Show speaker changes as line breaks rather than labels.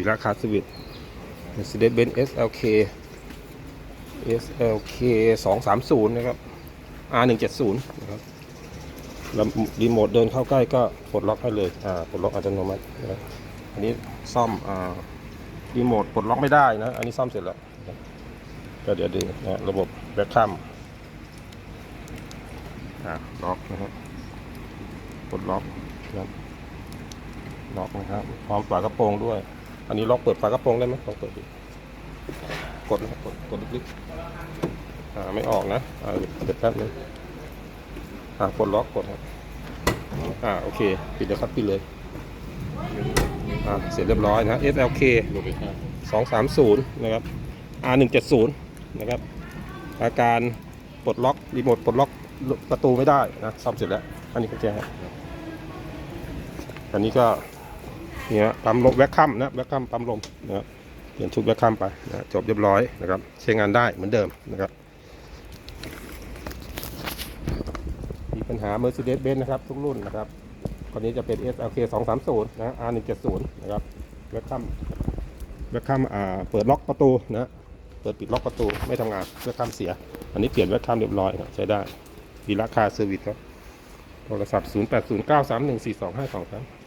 วีราคาสวิต Mercedes-Benz SLK SLK 230 นะครับ R170 นะครับแล้วรีโมทเดินเข้าใกล้ก็ปลดล็อกให้เลย อ่า ปลดล็อกอัตโนมัตินะอันนี้ซ่อม อ่า รีโมทปลดล็อกไม่ได้นะ อันนี้ซ่อมเสร็จแล้ว ก็เดี๋ยวดูนะระบบแบ็คคัมอ่า ล็อกนะครับปลดล็อกนะครับล็อกนะครับ พร้อมฝากระโปรงด้วย อันนี้ล็อกเปิดฝากระโปรงได้ไหมลองเปิดดูกดนะกดกดลึกๆอ่าไม่ออกนะอ่าเดี๋ยวแป๊บนึงอ่ากดล็อกกดครับอ่าโอเคปิดเลยครับปิดเลยอ่าเสร็จเรียบร้อยนะ SLK 230 นะครับ R170 นะครับ อาการปลดล็อกรีโมทปลดล็อกประตูไม่ได้นะซ่อมเสร็จแล้ว อันนี้กุญแจครับอันนี้ก็ เนี่ยปั๊มลมแวคคัมนะแวคคัมปั๊มลมนะเปลี่ยนชุดแวคคัมไปนะจบเรียบร้อยนะครับใช้งานได้เหมือนเดิมนะครับมีปัญหา Mercedes-Benz นะครับทุกรุ่นนะครับคนนี้จะเป็น SLK 230นะ R170 นะครับแวคคัมแวคคัมอ่าเปิดล็อกประตูนะเปิดปิดล็อกประตูไม่ทำงานแวคคัมเสีย อันนี้เปลี่ยนแวคคัมเรียบร้อยครับใช้ได้ดีราคาเซอร์วิสครับโทรศัพท์ 0809314252 ครับ